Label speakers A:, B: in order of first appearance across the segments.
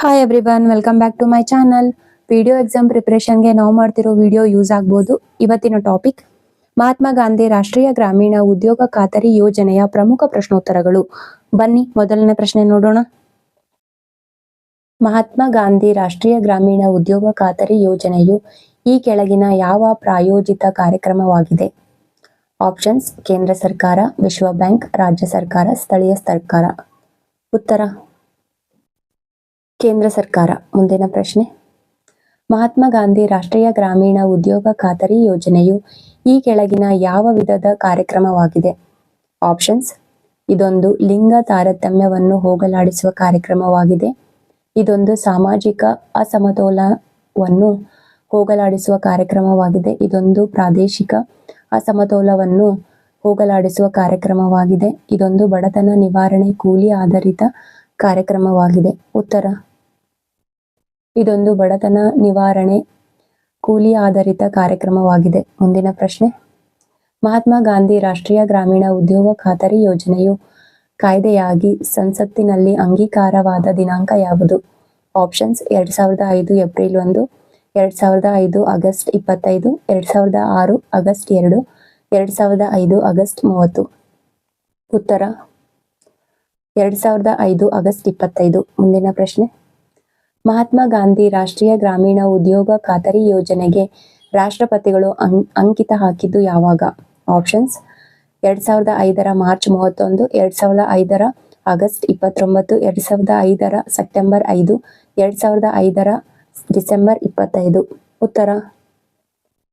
A: Hi every one welcome back to my channel video exam ಪ್ರಿಪ್ರೇಷನ್ಗೆ ನಾವು ಮಾಡ್ತಿರೋ video use ಆಗ್ಬೋದು. ಇವತ್ತಿನ ಟಾಪಿಕ್ ಮಹಾತ್ಮ ಗಾಂಧಿ ರಾಷ್ಟ್ರೀಯ ಗ್ರಾಮೀಣ ಉದ್ಯೋಗ ಖಾತರಿ ಯೋಜನೆಯ ಪ್ರಮುಖ ಪ್ರಶ್ನೋತ್ತರಗಳು. ಬನ್ನಿ, ಮೊದಲನೇ ಪ್ರಶ್ನೆ ನೋಡೋಣ. ಮಹಾತ್ಮ ಗಾಂಧಿ ರಾಷ್ಟ್ರೀಯ ಗ್ರಾಮೀಣ ಉದ್ಯೋಗ ಖಾತರಿ ಯೋಜನೆಯು ಈ ಕೆಳಗಿನ ಯಾವ ಪ್ರಾಯೋಜಿತ ಕಾರ್ಯಕ್ರಮವಾಗಿದೆ? ಆಪ್ಷನ್ಸ್ ಕೇಂದ್ರ ಸರ್ಕಾರ, ವಿಶ್ವ ಬ್ಯಾಂಕ್, ರಾಜ್ಯ ಸರ್ಕಾರ, ಸ್ಥಳೀಯ ಸರ್ಕಾರ. ಉತ್ತರ ಕೇಂದ್ರ ಸರ್ಕಾರ? ಮುಂದಿನ ಪ್ರಶ್ನೆ. ಮಹಾತ್ಮ ಗಾಂಧಿ ರಾಷ್ಟ್ರೀಯ ಗ್ರಾಮೀಣ ಉದ್ಯೋಗ ಖಾತರಿ ಯೋಜನೆಯು ಈ ಕೆಳಗಿನ ಯಾವ ವಿಧದ ಕಾರ್ಯಕ್ರಮವಾಗಿದೆ? ಆಪ್ಷನ್ಸ್. ಇದೊಂದು ಲಿಂಗ ತಾರತಮ್ಯವನ್ನು ಹೋಗಲಾಡಿಸುವ ಕಾರ್ಯಕ್ರಮವಾಗಿದೆ. ಇದೊಂದು ಸಾಮಾಜಿಕ ಅಸಮತೋಲವನ್ನು ಹೋಗಲಾಡಿಸುವ ಕಾರ್ಯಕ್ರಮವಾಗಿದೆ. ಇದೊಂದು ಪ್ರಾದೇಶಿಕ ಅಸಮತೋಲವನ್ನು ಹೋಗಲಾಡಿಸುವ ಕಾರ್ಯಕ್ರಮವಾಗಿದೆ. ಇದೊಂದು ಬಡತನ ನಿವಾರಣೆ ಕೂಲಿ ಆಧಾರಿತ ಕಾರ್ಯಕ್ರಮವಾಗಿದೆ. ಉತ್ತರ. ಇದೊಂದು ಬಡತನ ನಿವಾರಣೆ ಕೂಲಿ ಆಧಾರಿತ ಕಾರ್ಯಕ್ರಮವಾಗಿದೆ. ಮುಂದಿನ ಪ್ರಶ್ನೆ. ಮಹಾತ್ಮ ಗಾಂಧಿ ರಾಷ್ಟ್ರೀಯ ಗ್ರಾಮೀಣ ಉದ್ಯೋಗ ಖಾತರಿ ಯೋಜನೆಯು ಕಾಯ್ದೆಯಾಗಿ ಸಂಸತ್ತಿನಲ್ಲಿ ಅಂಗೀಕಾರವಾದ ದಿನಾಂಕ ಯಾವುದು? ಆಪ್ಷನ್ಸ್ ಎರಡ್ ಸಾವಿರದ ಐದು ಏಪ್ರಿಲ್ ಒಂದು, ಎರಡ್ ಸಾವಿರದ ಐದು ಆಗಸ್ಟ್ ಇಪ್ಪತ್ತೈದು, ಎರಡ್ ಸಾವಿರದ ಆರು ಆಗಸ್ಟ್ ಎರಡು, ಎರಡ್ ಸಾವಿರದ ಐದು ಆಗಸ್ಟ್ ಮೂವತ್ತು. ಉತ್ತರ. ಎರಡ್ ಸಾವಿರದ ಐದು ಆಗಸ್ಟ್ ಇಪ್ಪತ್ತೈದು. ಮುಂದಿನ ಪ್ರಶ್ನೆ. ಮಹಾತ್ಮ ಗಾಂಧಿ ರಾಷ್ಟ್ರೀಯ ಗ್ರಾಮೀಣ ಉದ್ಯೋಗ ಖಾತರಿ ಯೋಜನೆಗೆ ರಾಷ್ಟ್ರಪತಿಗಳು ಅಂಕಿತ ಹಾಕಿದ್ದು ಯಾವಾಗ? ಆಪ್ಷನ್ಸ್, ಎರಡ್ ಸಾವಿರದ ಐದರ ಮಾರ್ಚ್ ಮೂವತ್ತೊಂದು, ಎರಡ್ ಸಾವಿರದ ಐದರ ಆಗಸ್ಟ್ ಇಪ್ಪತ್ತೊಂಬತ್ತು, ಎರಡ್ ಸಾವಿರದ ಐದರ ಸೆಪ್ಟೆಂಬರ್ ಐದು, ಎರಡ್ ಸಾವಿರದ ಐದರ ಡಿಸೆಂಬರ್ ಇಪ್ಪತ್ತೈದು. ಉತ್ತರ,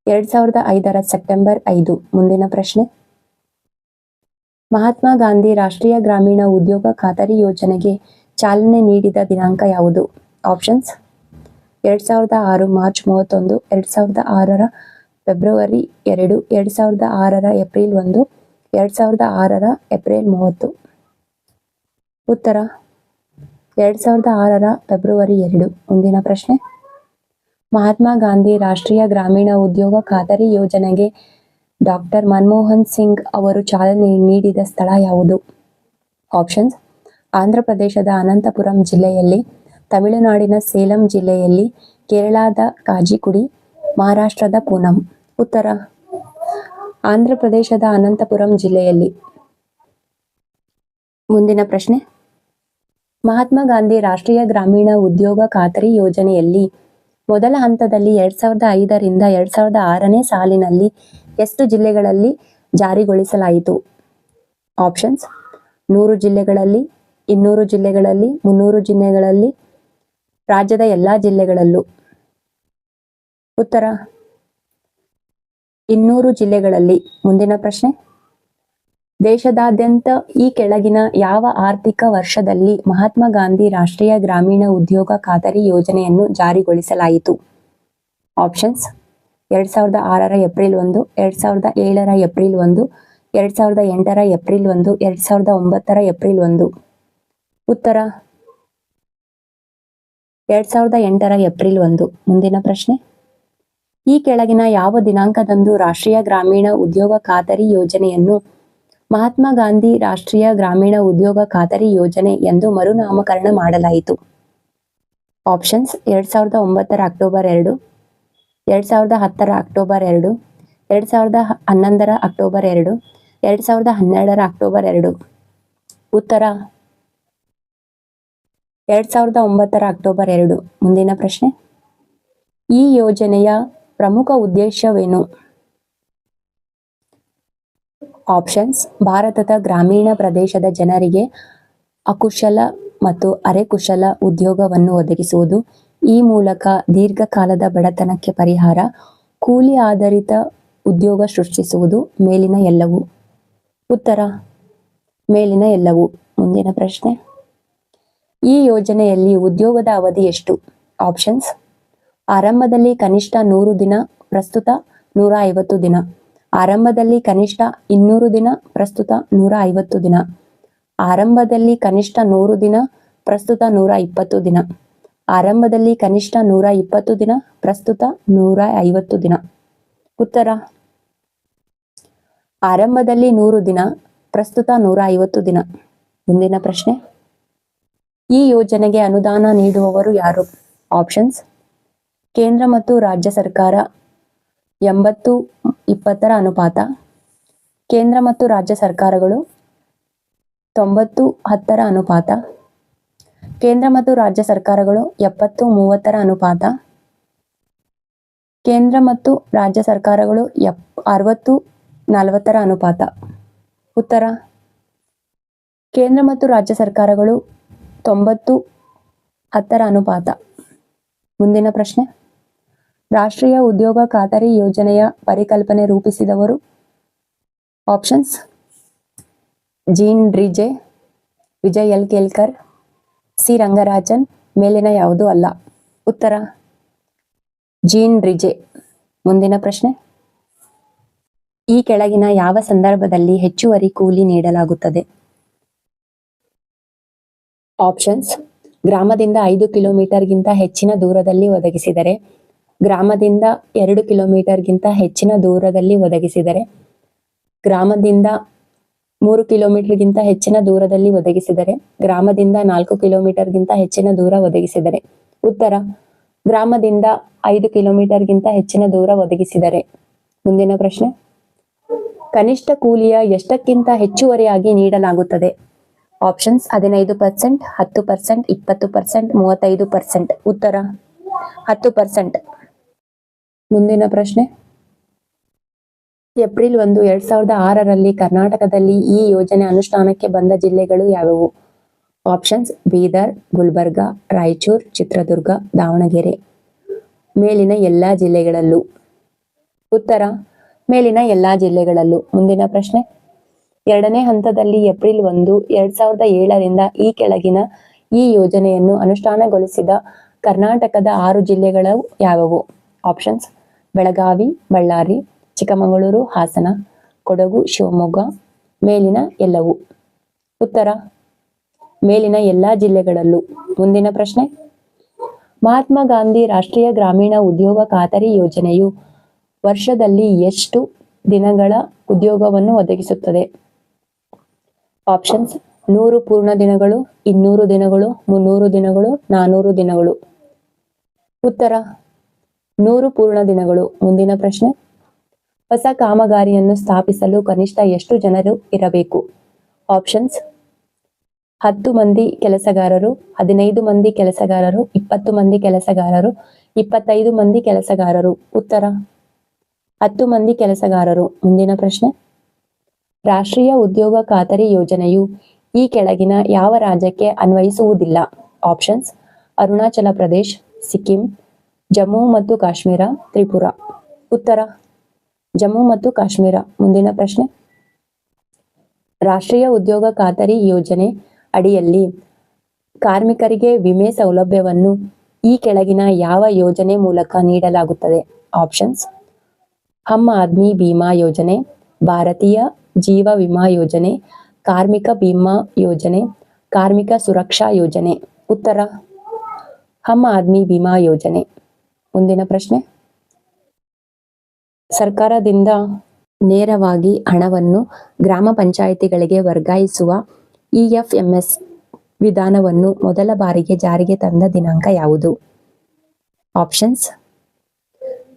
A: ಎರಡ್ ಸಾವಿರದ ಐದರ ಸೆಪ್ಟೆಂಬರ್ ಐದು. ಮುಂದಿನ ಪ್ರಶ್ನೆ. ಮಹಾತ್ಮ ಗಾಂಧಿ ರಾಷ್ಟ್ರೀಯ ಗ್ರಾಮೀಣ ಉದ್ಯೋಗ ಖಾತರಿ ಯೋಜನೆಗೆ ಚಾಲನೆ ನೀಡಿದ ದಿನಾಂಕ ಯಾವುದು? ಆಪ್ಷನ್ಸ್ ಎರಡ್ ಸಾವಿರದ ಆರು ಮಾರ್ಚ್ ಮೂವತ್ತೊಂದು, ಎರಡು ಸಾವಿರದ ಆರರ ಫೆಬ್ರವರಿ ಎರಡು ಎರಡು ಸಾವಿರದ ಆರರ ಏಪ್ರಿಲ್ ಒಂದು, ಎರಡು ಸಾವಿರದ ಆರರ ಏಪ್ರಿಲ್ ಮೂವತ್ತು. ಉತ್ತರ. ಎರಡು ಸಾವಿರದ ಆರರ ಫೆಬ್ರವರಿ ಎರಡು, ಮುಂದಿನ ಪ್ರಶ್ನೆ. ಮಹಾತ್ಮ ಗಾಂಧಿ ರಾಷ್ಟ್ರೀಯ ಗ್ರಾಮೀಣ ಉದ್ಯೋಗ ಖಾತರಿ ಯೋಜನೆಗೆ ಡಾಕ್ಟರ್ ಮನಮೋಹನ್ ಸಿಂಗ್ ಅವರು ಚಾಲನೆ ನೀಡಿದ ಸ್ಥಳ ಯಾವುದು? ಆಪ್ಷನ್ಸ್ ಆಂಧ್ರ ಪ್ರದೇಶದ ಅನಂತಪುರಂ ಜಿಲ್ಲೆಯಲ್ಲಿ ತಮಿಳುನಾಡಿನ ಸೇಲಂ ಜಿಲ್ಲೆಯಲ್ಲಿ ಕೇರಳದ ಕಾಜಿಕುಡಿ, ಮಹಾರಾಷ್ಟ್ರದ ಪೂನಂ, ಉತ್ತರ ಆಂಧ್ರ ಪ್ರದೇಶದ ಅನಂತಪುರಂ ಜಿಲ್ಲೆಯಲ್ಲಿ. ಮುಂದಿನ ಪ್ರಶ್ನೆ. ಮಹಾತ್ಮ ಗಾಂಧಿ ರಾಷ್ಟ್ರೀಯ ಗ್ರಾಮೀಣ ಉದ್ಯೋಗ ಖಾತರಿ ಯೋಜನೆಯಲ್ಲಿ ಮೊದಲ ಹಂತದಲ್ಲಿ ಎರಡ್ ಸಾವಿರದ ಐದರಿಂದ ಎರಡ್ ಸಾವಿರದ ಆರನೇ ಸಾಲಿನಲ್ಲಿ ಎಷ್ಟು ಜಿಲ್ಲೆಗಳಲ್ಲಿ ಜಾರಿಗೊಳಿಸಲಾಯಿತು? ಆಪ್ಷನ್ಸ್, ನೂರು ಜಿಲ್ಲೆಗಳಲ್ಲಿ, ಇನ್ನೂರು ಜಿಲ್ಲೆಗಳಲ್ಲಿ, ಮುನ್ನೂರು ಜಿಲ್ಲೆಗಳಲ್ಲಿ ರಾಜ್ಯದ ಎಲ್ಲಾ ಜಿಲ್ಲೆಗಳಲ್ಲೂ. ಉತ್ತರ. ಇನ್ನೂರು ಜಿಲ್ಲೆಗಳಲ್ಲಿ ಮುಂದಿನ ಪ್ರಶ್ನೆ. ದೇಶದಾದ್ಯಂತ ಈ ಕೆಳಗಿನ ಯಾವ ಆರ್ಥಿಕ ವರ್ಷದಲ್ಲಿ ಮಹಾತ್ಮ ಗಾಂಧಿ ರಾಷ್ಟ್ರೀಯ ಗ್ರಾಮೀಣ ಉದ್ಯೋಗ ಖಾತರಿ ಯೋಜನೆಯನ್ನು ಜಾರಿಗೊಳಿಸಲಾಯಿತು? ಆಪ್ಷನ್ಸ್. ಎರಡ್ ಸಾವಿರದ ಆರರ ಏಪ್ರಿಲ್ ಒಂದು, ಎರಡ್ ಸಾವಿರದ ಏಳರ ಏಪ್ರಿಲ್ ಒಂದು, ಎರಡ್ ಸಾವಿರದ ಎಂಟರ ಏಪ್ರಿಲ್ ಒಂದು, ಎರಡ್ ಸಾವಿರದ ಒಂಬತ್ತರ ಏಪ್ರಿಲ್ ಒಂದು. ಉತ್ತರ. ಎರಡ್ ಸಾವಿರದ ಎಂಟರ ಏಪ್ರಿಲ್ ಒಂದು. ಮುಂದಿನ ಪ್ರಶ್ನೆ. ಈ ಕೆಳಗಿನ ಯಾವ ದಿನಾಂಕದಂದು ರಾಷ್ಟ್ರೀಯ ಗ್ರಾಮೀಣ ಉದ್ಯೋಗ ಖಾತರಿ ಯೋಜನೆಯನ್ನು ಮಹಾತ್ಮ ಗಾಂಧಿ ರಾಷ್ಟ್ರೀಯ ಗ್ರಾಮೀಣ ಉದ್ಯೋಗ ಖಾತರಿ ಯೋಜನೆ ಎಂದು ಮರುನಾಮಕರಣ ಮಾಡಲಾಯಿತು. ಆಪ್ಷನ್ಸ್ ಎರಡ್ ಸಾವಿರದ ಒಂಬತ್ತರ ಅಕ್ಟೋಬರ್ ಎರಡು, ಎರಡ್ ಸಾವಿರದ ಹತ್ತರ ಅಕ್ಟೋಬರ್ ಎರಡು, ಎರಡ್ ಸಾವಿರದ ಹನ್ನೊಂದರ ಅಕ್ಟೋಬರ್ ಎರಡು, ಎರಡ್ ಸಾವಿರದ ಹನ್ನೆರಡರ ಅಕ್ಟೋಬರ್ ಎರಡು. ಉತ್ತರ. ಎರಡ್ ಸಾವಿರದ ಒಂಬತ್ತರ ಅಕ್ಟೋಬರ್ ಎರಡು. ಮುಂದಿನ ಪ್ರಶ್ನೆ. ಈ ಯೋಜನೆಯ ಪ್ರಮುಖ ಉದ್ದೇಶವೇನು? ಆಪ್ಷನ್ಸ್. ಭಾರತದ ಗ್ರಾಮೀಣ ಪ್ರದೇಶದ ಜನರಿಗೆ ಅಕುಶಲ ಮತ್ತು ಅರೆಕುಶಲ ಉದ್ಯೋಗವನ್ನು ಒದಗಿಸುವುದು, ಈ ಮೂಲಕ ದೀರ್ಘಕಾಲದ ಬಡತನಕ್ಕೆ ಪರಿಹಾರ, ಕೂಲಿ ಆಧಾರಿತ ಉದ್ಯೋಗ ಸೃಷ್ಟಿಸುವುದು ಮೇಲಿನ ಎಲ್ಲವೂ. ಉತ್ತರ. ಮೇಲಿನ ಎಲ್ಲವೂ. ಮುಂದಿನ ಪ್ರಶ್ನೆ. ಈ ಯೋಜನೆಯಲ್ಲಿ ಉದ್ಯೋಗದ ಅವಧಿ ಎಷ್ಟು? ಆಪ್ಷನ್ಸ್. ಆರಂಭದಲ್ಲಿ ಕನಿಷ್ಠ ನೂರು ದಿನ, ಪ್ರಸ್ತುತ ನೂರ ಐವತ್ತು ದಿನ. ಆರಂಭದಲ್ಲಿ ಕನಿಷ್ಠ ಇನ್ನೂರು ದಿನ, ಪ್ರಸ್ತುತ ನೂರ ಐವತ್ತು ದಿನ. ಆರಂಭದಲ್ಲಿ ಕನಿಷ್ಠ ನೂರು ದಿನ, ಪ್ರಸ್ತುತ ನೂರ ಇಪ್ಪತ್ತು ದಿನ. ಆರಂಭದಲ್ಲಿ ಕನಿಷ್ಠ ನೂರ ಇಪ್ಪತ್ತು ದಿನ, ಪ್ರಸ್ತುತ ನೂರ ಐವತ್ತು ದಿನ. ಉತ್ತರ. ಆರಂಭದಲ್ಲಿ ನೂರು ದಿನ, ಪ್ರಸ್ತುತ ನೂರ ಐವತ್ತು ದಿನ. ಮುಂದಿನ ಪ್ರಶ್ನೆ. ಈ ಯೋಜನೆಗೆ ಅನುದಾನ ನೀಡುವವರು ಯಾರು? ಆಪ್ಷನ್ಸ್ ಕೇಂದ್ರ ಮತ್ತು ರಾಜ್ಯ ಸರ್ಕಾರ ಎಂಬತ್ತು, ಇಪ್ಪತ್ತರ ಅನುಪಾತ. ಕೇಂದ್ರ ಮತ್ತು ರಾಜ್ಯ ಸರ್ಕಾರಗಳು ತೊಂಬತ್ತು, ಹತ್ತರ ಅನುಪಾತ. ಕೇಂದ್ರ ಮತ್ತು ರಾಜ್ಯ ಸರ್ಕಾರಗಳು ಎಪ್ಪತ್ತು, ಮೂವತ್ತರ ಅನುಪಾತ. ಕೇಂದ್ರ ಮತ್ತು ರಾಜ್ಯ ಸರ್ಕಾರಗಳು ಎಪ್, ಅರವತ್ತು, ನಲವತ್ತರ ಅನುಪಾತ. ಉತ್ತರ. ಕೇಂದ್ರ ಮತ್ತು ರಾಜ್ಯ ಸರ್ಕಾರಗಳು ತೊಂಬತ್ತು ಹತ್ತರ ಅನುಪಾತ. ಮುಂದಿನ ಪ್ರಶ್ನೆ. ರಾಷ್ಟ್ರೀಯ ಉದ್ಯೋಗ ಖಾತರಿ ಯೋಜನೆಯ ಪರಿಕಲ್ಪನೆ ರೂಪಿಸಿದವರು. Options. Jean Dreze Vijay L Kelkar C Rangarajan ಮೇಲಿನ ಯಾವುದೂ ಅಲ್ಲ. ಉತ್ತರ. Jean Dreze. ಮುಂದಿನ ಪ್ರಶ್ನೆ. ಈ ಕೆಳಗಿನ ಯಾವ ಸಂದರ್ಭದಲ್ಲಿ ಹೆಚ್ಚುವರಿ ಕೂಲಿ ನೀಡಲಾಗುತ್ತದೆ? ಆಪ್ಷನ್ಸ್ ಗ್ರಾಮದಿಂದ ಐದು ಕಿಲೋಮೀಟರ್ಗಿಂತ ಹೆಚ್ಚಿನ ದೂರದಲ್ಲಿ ಒದಗಿಸಿದರೆ, ಗ್ರಾಮದಿಂದ ಎರಡು ಕಿಲೋಮೀಟರ್ಗಿಂತ ಹೆಚ್ಚಿನ ದೂರದಲ್ಲಿ ಒದಗಿಸಿದರೆ, ಗ್ರಾಮದಿಂದ ಮೂರು ಕಿಲೋಮೀಟರ್ಗಿಂತ ಹೆಚ್ಚಿನ ದೂರದಲ್ಲಿ ಒದಗಿಸಿದರೆ, ಗ್ರಾಮದಿಂದ ನಾಲ್ಕು ಕಿಲೋಮೀಟರ್ಗಿಂತ ಹೆಚ್ಚಿನ ದೂರ ಒದಗಿಸಿದರೆ. ಉತ್ತರ. ಗ್ರಾಮದಿಂದ ಐದು ಕಿಲೋಮೀಟರ್ಗಿಂತ ಹೆಚ್ಚಿನ ದೂರ ಒದಗಿಸಿದರೆ. ಮುಂದಿನ ಪ್ರಶ್ನೆ. ಕನಿಷ್ಠ ಕೂಲಿಯ ಎಷ್ಟಕ್ಕಿಂತ ಹೆಚ್ಚುವರಿಯಾಗಿ ನೀಡಲಾಗುತ್ತದೆ? ಆಪ್ಷನ್ಸ್ ಹದಿನೈದು ಪರ್ಸೆಂಟ್ ಹತ್ತು ಪರ್ಸೆಂಟ್ ಇಪ್ಪತ್ತು ಪರ್ಸೆಂಟ್ ಮೂವತ್ತೈದು ಪರ್ಸೆಂಟ್ ಉತ್ತರ, ಹತ್ತು ಪರ್ಸೆಂಟ್ ಮುಂದಿನ ಪ್ರಶ್ನೆ. ಏಪ್ರಿಲ್ ಒಂದು, ಎರಡ್ ಸಾವಿರದ ಆರರಲ್ಲಿ ಕರ್ನಾಟಕದಲ್ಲಿ ಈ ಯೋಜನೆ ಅನುಷ್ಠಾನಕ್ಕೆ ಬಂದ ಜಿಲ್ಲೆಗಳು ಯಾವುವು? ಆಪ್ಷನ್ಸ್ ಬೀದರ್, ಗುಲ್ಬರ್ಗ, ರಾಯಚೂರ್, ಚಿತ್ರದುರ್ಗ, ದಾವಣಗೆರೆ. ಮೇಲಿನ ಎಲ್ಲಾ ಜಿಲ್ಲೆಗಳಲ್ಲೂ. ಉತ್ತರ, ಮೇಲಿನ ಎಲ್ಲಾ ಜಿಲ್ಲೆಗಳಲ್ಲೂ. ಮುಂದಿನ ಪ್ರಶ್ನೆ. ಎರಡನೇ ಹಂತದಲ್ಲಿ ಏಪ್ರಿಲ್ ಒಂದು, ಎರಡ್ ಸಾವಿರದ ಏಳರಿಂದ ಈ ಕೆಳಗಿನ ಈ ಯೋಜನೆಯನ್ನು ಅನುಷ್ಠಾನಗೊಳಿಸಿದ ಕರ್ನಾಟಕದ ಆರು ಜಿಲ್ಲೆಗಳು ಯಾವುವು? ಆಪ್ಷನ್ಸ್, ಬೆಳಗಾವಿ, ಬಳ್ಳಾರಿ, ಚಿಕ್ಕಮಗಳೂರು, ಹಾಸನ, ಕೊಡಗು, ಶಿವಮೊಗ್ಗ, ಮೇಲಿನ ಎಲ್ಲವು. ಉತ್ತರ, ಮೇಲಿನ ಎಲ್ಲಾ ಜಿಲ್ಲೆಗಳಲ್ಲೂ. ಮುಂದಿನ ಪ್ರಶ್ನೆ, ಮಹಾತ್ಮ ಗಾಂಧಿ ರಾಷ್ಟ್ರೀಯ ಗ್ರಾಮೀಣ ಉದ್ಯೋಗ ಖಾತರಿ ಯೋಜನೆಯು ವರ್ಷದಲ್ಲಿ ಎಷ್ಟು ದಿನಗಳ ಉದ್ಯೋಗವನ್ನು ಒದಗಿಸುತ್ತದೆ? ಆಪ್ಷನ್ಸ್ ನೂರು ಪೂರ್ಣ ದಿನಗಳು, ಇನ್ನೂರು ದಿನಗಳು, ಮುನ್ನೂರು ದಿನಗಳು, ನಾನೂರು ದಿನಗಳು. ಉತ್ತರ. ನೂರು ಪೂರ್ಣ ದಿನಗಳು. ಮುಂದಿನ ಪ್ರಶ್ನೆ. ಹೊಸ ಕಾಮಗಾರಿಯನ್ನು ಸ್ಥಾಪಿಸಲು ಕನಿಷ್ಠ ಎಷ್ಟು ಜನರು ಇರಬೇಕು? ಆಪ್ಷನ್ಸ್ ಹತ್ತು ಮಂದಿ ಕೆಲಸಗಾರರು, ಹದಿನೈದು ಮಂದಿ ಕೆಲಸಗಾರರು, ಇಪ್ಪತ್ತು ಮಂದಿ ಕೆಲಸಗಾರರು, ಇಪ್ಪತ್ತೈದು ಮಂದಿ ಕೆಲಸಗಾರರು. ಉತ್ತರ. ಹತ್ತು ಮಂದಿ ಕೆಲಸಗಾರರು. ಮುಂದಿನ ಪ್ರಶ್ನೆ. ರಾಷ್ಟ್ರೀಯ ಉದ್ಯೋಗ ಖಾತರಿ ಯೋಜನೆಯು ಈ ಕೆಳಗಿನ ಯಾವ ರಾಜ್ಯಕ್ಕೆ ಅನ್ವಯಿಸುವುದಿಲ್ಲ? ಆಪ್ಷನ್ಸ್, ಅರುಣಾಚಲ ಪ್ರದೇಶ್, ಸಿಕ್ಕಿಂ, ಜಮ್ಮು ಮತ್ತು ಕಾಶ್ಮೀರ, ತ್ರಿಪುರ. ಉತ್ತರ, ಜಮ್ಮು ಮತ್ತು ಕಾಶ್ಮೀರ. ಮುಂದಿನ ಪ್ರಶ್ನೆ. ರಾಷ್ಟ್ರೀಯ ಉದ್ಯೋಗ ಖಾತರಿ ಯೋಜನೆ ಅಡಿಯಲ್ಲಿ ಕಾರ್ಮಿಕರಿಗೆ ವಿಮೆ ಸೌಲಭ್ಯವನ್ನು ಈ ಕೆಳಗಿನ ಯಾವ ಯೋಜನೆ ಮೂಲಕ ನೀಡಲಾಗುತ್ತದೆ? ಆಪ್ಷನ್ಸ್, ಹಮ್ ಆದ್ಮಿ ಬಿಮಾ ಯೋಜನೆ, ಭಾರತೀಯ ಜೀವ ವಿಮಾ ಯೋಜನೆ, ಕಾರ್ಮಿಕ ಬಿಮಾ ಯೋಜನೆ, ಕಾರ್ಮಿಕ ಸುರಕ್ಷಾ ಯೋಜನೆ. ಉತ್ತರ, ಹಮ್ ಆದ್ಮಿ ಬಿಮಾ ಯೋಜನೆ. ಮುಂದಿನ ಪ್ರಶ್ನೆ. ಸರ್ಕಾರದಿಂದ ನೇರವಾಗಿ ಹಣವನ್ನು ಗ್ರಾಮ ಪಂಚಾಯಿತಿಗಳಿಗೆ ವರ್ಗಾಯಿಸುವ ಇಎಫ್ಎಂಎಸ್ ವಿಧಾನವನ್ನು ಮೊದಲ ಬಾರಿಗೆ ಜಾರಿಗೆ ತಂದ ದಿನಾಂಕ ಯಾವುದು? ಆಪ್ಷನ್ಸ್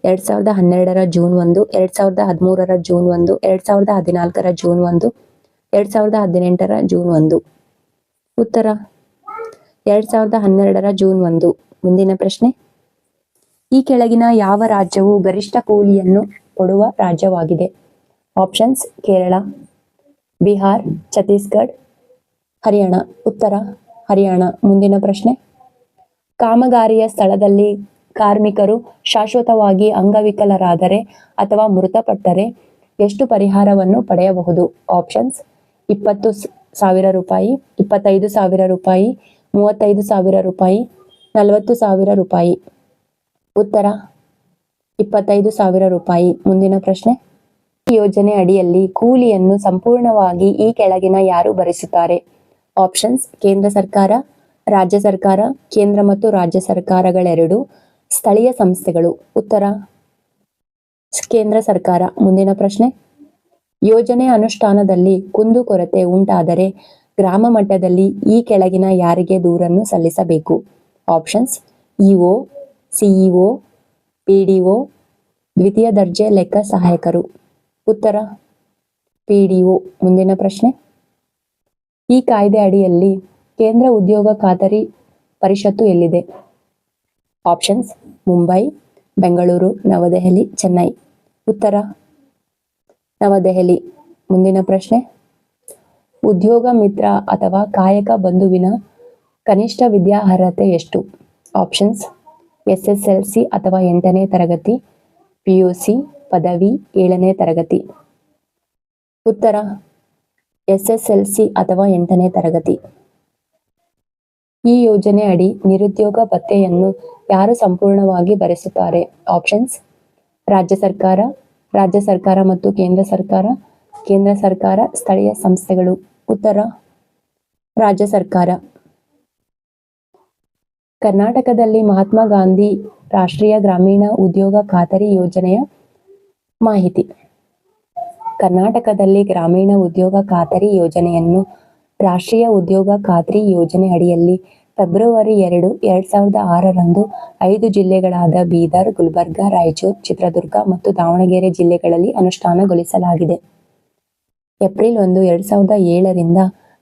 A: ಎರಡ್ ಸಾವಿರದ ಹನ್ನೆರಡರ ಜೂನ್ ಒಂದು, ಎರಡ್ ಸಾವಿರದ ಹದಿಮೂರರ ಜೂನ್ ಒಂದು, ಎರಡ್ ಸಾವಿರದ ಹದಿನಾಲ್ಕರ ಜೂನ್ ಒಂದು, ಎರಡ್ ಸಾವಿರದ ಹದಿನೆಂಟರ ಜೂನ್ ಒಂದು. ಉತ್ತರ. ಎರಡ್ ಸಾವಿರದ ಹನ್ನೆರಡರ ಜೂನ್ ಒಂದು. ಮುಂದಿನ ಪ್ರಶ್ನೆ. ಈ ಕೆಳಗಿನ ಯಾವ ರಾಜ್ಯವು ಗರಿಷ್ಠ ಕೂಲಿಯನ್ನು ಕೊಡುವ ರಾಜ್ಯವಾಗಿದೆ? ಆಪ್ಷನ್ಸ್ ಕೇರಳ, ಬಿಹಾರ್, ಛತ್ತೀಸ್ಗಢ, ಹರಿಯಾಣ. ಉತ್ತರ, ಹರಿಯಾಣ. ಮುಂದಿನ ಪ್ರಶ್ನೆ. ಕಾಮಗಾರಿಯ ಸ್ಥಳದಲ್ಲಿ ಕಾರ್ಮಿಕರು ಶಾಶ್ವತವಾಗಿ ಅಂಗವಿಕಲರಾದರೆ ಅಥವಾ ಮೃತಪಟ್ಟರೆ ಎಷ್ಟು ಪರಿಹಾರವನ್ನು ಪಡೆಯಬಹುದು? ಆಪ್ಷನ್ಸ್, ಇಪ್ಪತ್ತು ಸಾವಿರ ರೂಪಾಯಿ, ಇಪ್ಪತ್ತೈದು ಸಾವಿರ ರೂಪಾಯಿ, ಮೂವತ್ತೈದು ಸಾವಿರ ರೂಪಾಯಿ, ನಲವತ್ತು ಸಾವಿರ ರೂಪಾಯಿ. ಉತ್ತರ, ಇಪ್ಪತ್ತೈದು ಸಾವಿರ ರೂಪಾಯಿ. ಮುಂದಿನ ಪ್ರಶ್ನೆ. ಈ ಯೋಜನೆ ಅಡಿಯಲ್ಲಿ ಕೂಲಿಯನ್ನು ಸಂಪೂರ್ಣವಾಗಿ ಈ ಕೆಳಗಿನ ಯಾರು ಭರಿಸುತ್ತಾರೆ? ಆಪ್ಷನ್ಸ್, ಕೇಂದ್ರ ಸರ್ಕಾರ, ರಾಜ್ಯ ಸರ್ಕಾರ, ಕೇಂದ್ರ ಮತ್ತು ರಾಜ್ಯ ಸರ್ಕಾರಗಳೆರಡು. ಸ್ಥಳೀಯ ಸಂಸ್ಥೆಗಳು. ಉತ್ತರ. ಕೇಂದ್ರ ಸರ್ಕಾರ. ಮುಂದಿನ ಪ್ರಶ್ನೆ. ಯೋಜನೆ ಅನುಷ್ಠಾನದಲ್ಲಿ ಕುಂದುಕೊರತೆ ಉಂಟಾದರೆ ಗ್ರಾಮ ಮಟ್ಟದಲ್ಲಿ ಈ ಕೆಳಗಿನ ಯಾರಿಗೆ ದೂರನ್ನು ಸಲ್ಲಿಸಬೇಕು? ಆಪ್ಷನ್ಸ್. ಇಒ, ಸಿಇಒ, ಪಿಡಿಒ, ದ್ವಿತೀಯ ದರ್ಜೆ ಲೆಕ್ಕ ಸಹಾಯಕರು. ಉತ್ತರ. ಪಿಡಿಒ. ಮುಂದಿನ ಪ್ರಶ್ನೆ. ಈ ಕಾಯ್ದೆ ಅಡಿಯಲ್ಲಿ ಕೇಂದ್ರ ಉದ್ಯೋಗ ಖಾತರಿ ಪರಿಷತ್ತು ಎಲ್ಲಿದೆ? ಆಪ್ಷನ್ಸ್ ಮುಂಬೈ ಬೆಂಗಳೂರು ನವದೆಹಲಿ ಚೆನ್ನೈ ಉತ್ತರ ನವದೆಹಲಿ ಮುಂದಿನ ಪ್ರಶ್ನೆ ಉದ್ಯೋಗ ಮಿತ್ರ ಅಥವಾ ಕಾಯಕ ಬಂಧುವಿನ ಕನಿಷ್ಠ ವಿದ್ಯಾರ್ಹತೆ ಎಷ್ಟು options S S L C ಅಥವಾ ಎಂಟನೇ ತರಗತಿ ಪಿ ಯು ಸಿ ಪದವಿ ಏಳನೇ ತರಗತಿ ಉತ್ತರ ಎಸ್ ಎಸ್ ಎಲ್ ಸಿ ಅಥವಾ ಎಂಟನೇ ತರಗತಿ ಈ ಯೋಜನೆ ಅಡಿ ನಿರುದ್ಯೋಗ ಭತ್ಯೆಯನ್ನು ಯಾರು ಸಂಪೂರ್ಣವಾಗಿ ಭರಿಸುತ್ತಾರೆ? ಆಪ್ಷನ್ಸ್ ರಾಜ್ಯ ಸರ್ಕಾರ ರಾಜ್ಯ ಸರ್ಕಾರ ಮತ್ತು ಕೇಂದ್ರ ಸರ್ಕಾರ ಕೇಂದ್ರ ಸರ್ಕಾರ, ಸ್ಥಳೀಯ ಸಂಸ್ಥೆಗಳು. ಉತ್ತರ. ರಾಜ್ಯ ಸರ್ಕಾರ. ಕರ್ನಾಟಕದಲ್ಲಿ ಮಹಾತ್ಮ ಗಾಂಧಿ ರಾಷ್ಟ್ರೀಯ ಗ್ರಾಮೀಣ ಉದ್ಯೋಗ ಖಾತರಿ ಯೋಜನೆಯ ಮಾಹಿತಿ. ಕರ್ನಾಟಕದಲ್ಲಿ ಗ್ರಾಮೀಣ ಉದ್ಯೋಗ ಖಾತರಿ ಯೋಜನೆಯನ್ನು ರಾಷ್ಟ್ರೀಯ ಉದ್ಯೋಗ ಖಾತ್ರಿ ಯೋಜನೆ ಅಡಿಯಲ್ಲಿ ಫೆಬ್ರವರಿ ಎರಡು, ಎರಡ್ ಸಾವಿರದ ಆರರಂದು ಐದು ಜಿಲ್ಲೆಗಳಾದ ಬೀದರ್, ಗುಲ್ಬರ್ಗ, ರಾಯಚೂರು, ಚಿತ್ರದುರ್ಗ ಮತ್ತು ದಾವಣಗೆರೆ ಜಿಲ್ಲೆಗಳಲ್ಲಿ ಅನುಷ್ಠಾನಗೊಳಿಸಲಾಗಿದೆ. ಏಪ್ರಿಲ್ ಒಂದು, ಎರಡ್ ಸಾವಿರದ ಏಳರಿಂದ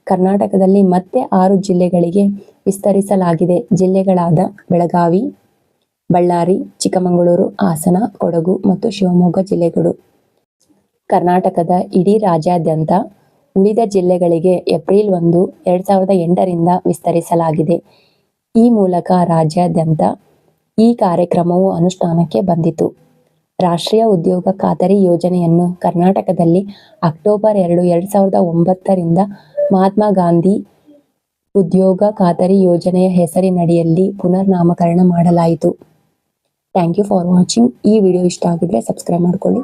A: ಕರ್ನಾಟಕದಲ್ಲಿ ಮತ್ತೆ ಆರು ಜಿಲ್ಲೆಗಳಿಗೆ ವಿಸ್ತರಿಸಲಾಗಿದೆ. ಜಿಲ್ಲೆಗಳಾದ ಬೆಳಗಾವಿ, ಬಳ್ಳಾರಿ, ಚಿಕ್ಕಮಗಳೂರು, ಹಾಸನ, ಕೊಡಗು ಮತ್ತು ಶಿವಮೊಗ್ಗ ಜಿಲ್ಲೆಗಳು. ಕರ್ನಾಟಕದ ಇಡೀ ರಾಜ್ಯಾದ್ಯಂತ ಉಳಿದ ಜಿಲ್ಲೆಗಳಿಗೆ ಏಪ್ರಿಲ್ ಒಂದು, ಎರಡ್ ಸಾವಿರದ ಎಂಟರಿಂದ ವಿಸ್ತರಿಸಲಾಗಿದೆ. ಈ ಮೂಲಕ ರಾಜ್ಯಾದ್ಯಂತ ಈ ಕಾರ್ಯಕ್ರಮವು ಅನುಷ್ಠಾನಕ್ಕೆ ಬಂದಿತು. ರಾಷ್ಟ್ರೀಯ ಉದ್ಯೋಗ ಖಾತರಿ ಯೋಜನೆಯನ್ನು ಕರ್ನಾಟಕದಲ್ಲಿ ಅಕ್ಟೋಬರ್ ಎರಡು ಎರಡು ಸಾವಿರದ ಒಂಬತ್ತರಿಂದ ಮಹಾತ್ಮ ಗಾಂಧಿ ಉದ್ಯೋಗ ಖಾತರಿ ಯೋಜನೆಯ ಹೆಸರಿನಡಿಯಲ್ಲಿ ಪುನರ್ ನಾಮಕರಣ ಮಾಡಲಾಯಿತು. Thank you for watching. ಈ ವಿಡಿಯೋ ಇಷ್ಟ ಆಗಿದ್ರೆ ಸಬ್ಸ್ಕ್ರೈಬ್ ಮಾಡ್ಕೊಳ್ಳಿ.